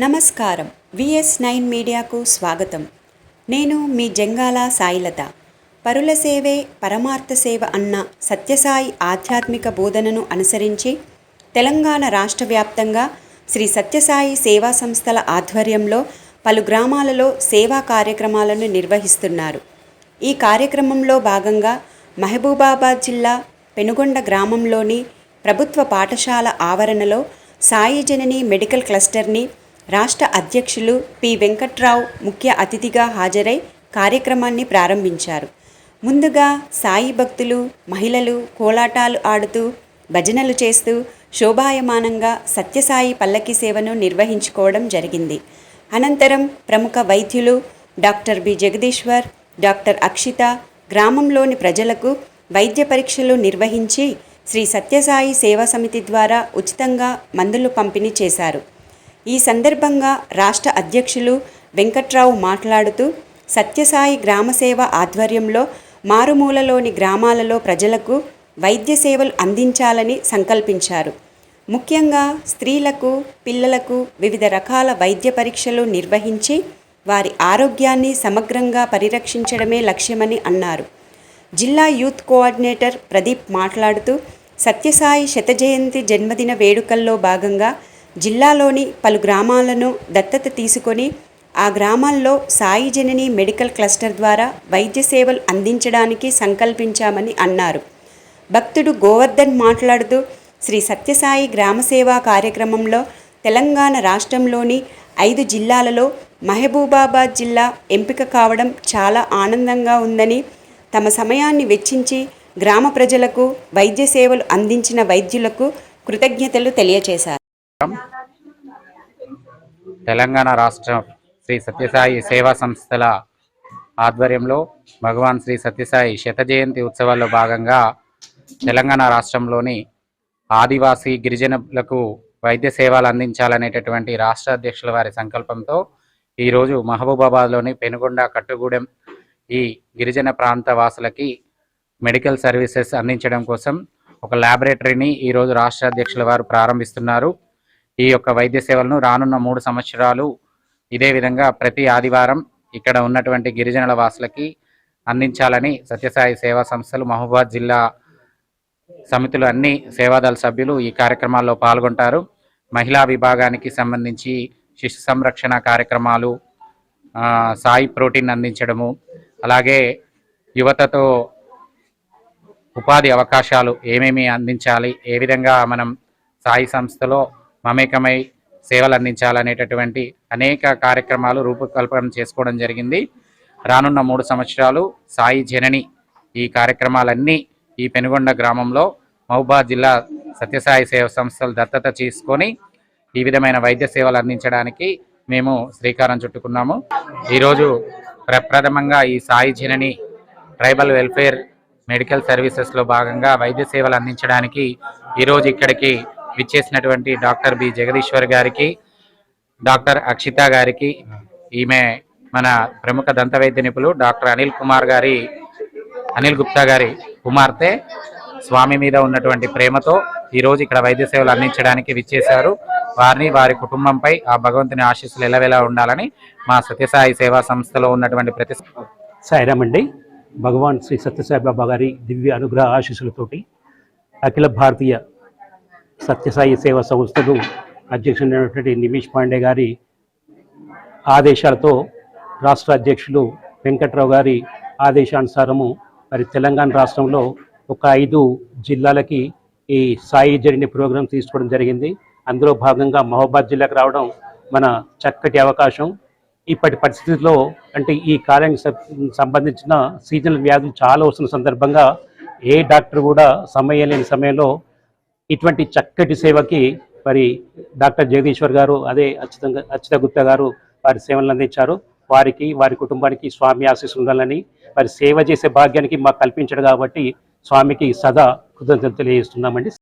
నమస్కారం. VS nine మీడియాకు స్వాగతం. నేను మీ జంగాల సాయిలత. పరుల సేవే పరమార్థ సేవ అన్న సత్యసాయి ఆధ్యాత్మిక బోధనను అనుసరించి తెలంగాణ రాష్ట్ర వ్యాప్తంగా శ్రీ సత్యసాయి సేవా సంస్థల ఆధ్వర్యంలో పలు గ్రామాలలో సేవా కార్యక్రమాలను నిర్వహిస్తున్నారు. ఈ కార్యక్రమంలో భాగంగా మహబూబాబాద్ జిల్లా పెనుగొండ గ్రామంలోని ప్రభుత్వ పాఠశాల ఆవరణలో సాయి జనని మెడికల్ క్లస్టర్ని రాష్ట్ర అధ్యక్షులు పి. వెంకట్రావు ముఖ్య అతిథిగా హాజరై కార్యక్రమాన్ని ప్రారంభించారు. ముందుగా సాయి భక్తులు మహిళలు కోలాటాలు ఆడుతూ భజనలు చేస్తూ శోభాయమానంగా సత్యసాయి పల్లకి సేవను నిర్వహించుకోవడం జరిగింది. అనంతరం ప్రముఖ వైద్యులు doctor B. Jagadishwar doctor Akshita గ్రామంలోని ప్రజలకు వైద్య పరీక్షలు నిర్వహించి శ్రీ సత్యసాయి సేవా సమితి ద్వారా ఉచితంగా మందులు పంపిణీ చేశారు. ఈ సందర్భంగా రాష్ట్ర అధ్యక్షులు వెంకట్రావు మాట్లాడుతూ సత్యసాయి గ్రామసేవ ఆధ్వర్యంలో మారుమూలలోని గ్రామాలలో ప్రజలకు వైద్య సేవలు అందించాలని సంకల్పించారు. ముఖ్యంగా స్త్రీలకు పిల్లలకు వివిధ రకాల వైద్య పరీక్షలు నిర్వహించి వారి ఆరోగ్యాన్ని సమగ్రంగా పరిరక్షించడమే లక్ష్యమని అన్నారు. జిల్లా యూత్ కోఆర్డినేటర్ ప్రదీప్ మాట్లాడుతూ సత్యసాయి శతజయంతి జన్మదిన వేడుకల్లో భాగంగా జిల్లాలోని పలు గ్రామాలను దత్తత తీసుకొని ఆ గ్రామాల్లో సాయి జనని మెడికల్ క్లస్టర్ ద్వారా వైద్య సేవలు అందించడానికి సంకల్పించామని అన్నారు. భక్తుడు గోవర్ధన్ మాట్లాడుతూ శ్రీ సత్యసాయి గ్రామసేవా కార్యక్రమంలో తెలంగాణ రాష్ట్రంలోని ఐదు జిల్లాలలో మహబూబాబాద్ జిల్లా ఎంపిక కావడం చాలా ఆనందంగా ఉందని తమ సమయాన్ని వెచ్చించి గ్రామ ప్రజలకు వైద్య సేవలు అందించిన వైద్యులకు కృతజ్ఞతలు తెలియజేశారు తెలంగాణ రాష్ట్రం శ్రీ సత్యసాయి సేవా సంస్థల ఆధ్వర్యంలో భగవాన్ శ్రీ సత్యసాయి శత జయంతి ఉత్సవాల్లో భాగంగా తెలంగాణ రాష్ట్రంలోని ఆదివాసీ గిరిజనులకు వైద్య సేవలు అందించాలనేటటువంటి రాష్ట్ర అధ్యక్షుల వారి సంకల్పంతో ఈరోజు మహబూబాబాద్లోని పెనుగొండ కట్టుగూడెం ఈ గిరిజన ప్రాంత వాసులకి మెడికల్ సర్వీసెస్ అందించడం కోసం ఒక ల్యాబొరేటరీని ఈరోజు రాష్ట్ర అధ్యక్షుల వారు ప్రారంభిస్తున్నారు. ఈ యొక్క వైద్య సేవలను రానున్న మూడు సంవత్సరాలు ఇదే విధంగా ప్రతి ఆదివారం ఇక్కడ ఉన్నటువంటి గిరిజనుల వాసులకి అందించాలని సత్యసాయి సేవా సంస్థలు మహబూబాద్ జిల్లా సమితులు అన్ని సేవాదళ సభ్యులు ఈ కార్యక్రమాల్లో పాల్గొంటారు. మహిళా విభాగానికి సంబంధించి శిశు సంరక్షణ కార్యక్రమాలు సాయి ప్రోటీన్ అందించడము అలాగే యువతతో ఉపాధి అవకాశాలు ఏమేమి అందించాలి ఏ విధంగా మనం సాయి సంస్థలో మమేకమై సేవలు అందించాలనేటటువంటి అనేక కార్యక్రమాలు రూపకల్పన చేసుకోవడం జరిగింది. రానున్న మూడు సంవత్సరాలు సాయి జనని ఈ కార్యక్రమాలన్నీ ఈ పెనుగొండ గ్రామంలో మహబూబా జిల్లా సత్యసాయి సేవ సంస్థలు దత్తత తీసుకొని ఈ విధమైన వైద్య సేవలు అందించడానికి మేము శ్రీకారం చుట్టుకున్నాము. ఈరోజు ప్రప్రథమంగా ఈ Sai Janani tribal welfare medical సర్వీసెస్లో భాగంగా వైద్య సేవలు అందించడానికి ఈరోజు ఇక్కడికి విచ్చేసినటువంటి డాక్టర్ బి జగదీశ్వర్ గారికి డాక్టర్ అక్షిత గారికి ఈమె మన ప్రముఖ దంత వైద్య నిపుణులు డాక్టర్ అనిల్ కుమార్ గారి అనిల్ గుప్తా గారి కుమార్తె స్వామి మీద ఉన్నటువంటి ప్రేమతో ఈరోజు ఇక్కడ వైద్య సేవలు అందించడానికి విచ్చేశారు. వారిని వారి కుటుంబంపై ఆ భగవంతుని ఆశీస్సులు ఎలవేలా ఉండాలని మా సత్యసాయి సేవా సంస్థలో ఉన్నటువంటి ప్రతి సాయిరామండి భగవాన్ శ్రీ సత్యసాయి బాబా గారి దివ్య అనుగ్రహ ఆశీస్సులతోటి అఖిల భారతీయ సత్యసాయి సేవా సంస్థకు అధ్యక్షుడైనటువంటి నిమిష్ పాండే గారి ఆదేశాలతో రాష్ట్ర అధ్యక్షులు వెంకట్రావు గారి ఆదేశానుసారము మరి తెలంగాణ రాష్ట్రంలో ఒక ఐదు జిల్లాలకి ఈ సాయి జరిగిన ప్రోగ్రాం తీసుకోవడం జరిగింది. అందులో భాగంగా మహబాద్ జిల్లాకు రావడం మన చక్కటి అవకాశం. ఇప్పటి పరిస్థితుల్లో అంటే ఈ కాలానికి సంబంధించిన సీజనల్ వ్యాధులు చాలా వస్తున్న సందర్భంగా ఏ డాక్టర్ కూడా సమయం లేని సమయంలో ఇటువంటి చక్కటి సేవకి మరి డాక్టర్ జగదీశ్వర్ గారు అదే అచ్యుతంగా అచ్యుత గుప్తా గారు వారి సేవలను అందించారు. వారికి వారి కుటుంబానికి స్వామి ఆశీస్సు ఉండాలని వారి సేవ చేసే భాగ్యానికి మాకు కల్పించాడు కాబట్టి స్వామికి సదా కృతజ్ఞతలు తెలియజేస్తున్నామండి.